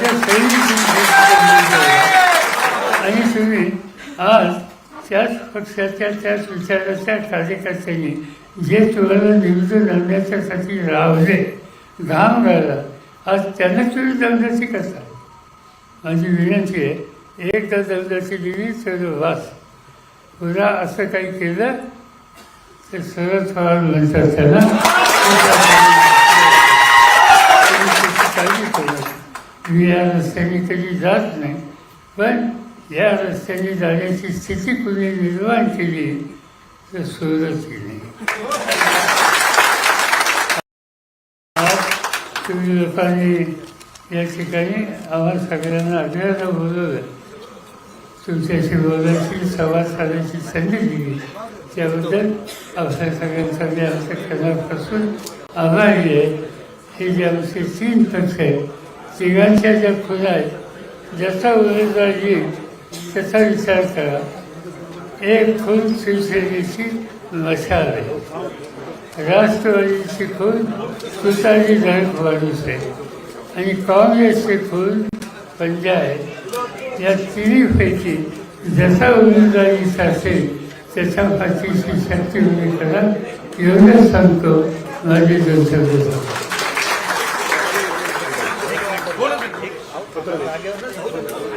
आपल्या सैनिक आणि तुम्ही आज त्याच पक्षाच्या त्याच विचाराच्या कार्यकर्त्यांनी जे तुम्हाला निवडून आणण्याच्यासाठी रावले घाम राहिला आज त्यांना तुम्ही दमदाची करता. माझी विनंती आहे एकदा दमदाची दिली तर वास. पुन्हा असं काही केलं तर सरळ थोडा म्हणतात त्याला मी या रस्त्याने कधी जात नाही. पण या रस्त्याने जाण्याची स्थिती कुणी निर्माण केली तर सुरुवात केली आज तुम्ही लोकांनी या ठिकाणी आम्हा सगळ्यांना आग्रहानं बोलवलं. तुमच्याशी बोलायची संवाद साधायची संधी दिली. त्याबद्दल आपल्या सगळ्यांचा मी आमच्या क्षणापासून आभारी आहे. हे जे आमचे तीन पक्ष आहेत तिघांच्या ज्या खुल्या आहेत ज्याचा उमेदवार येईल त्याचा विचार करा. एक खून शिवसेनेची मशाल आहे. राष्ट्रवादीची खून तुतारी धडक आहे. आणि काँग्रेसचे खून पंजा आहे. या तिन्हीपैकी जसा उमेदवारीचा असेल त्याच्या पाठीशी शक्ती उभी करा एवढंच सांगतो माझे गंतव्य 对。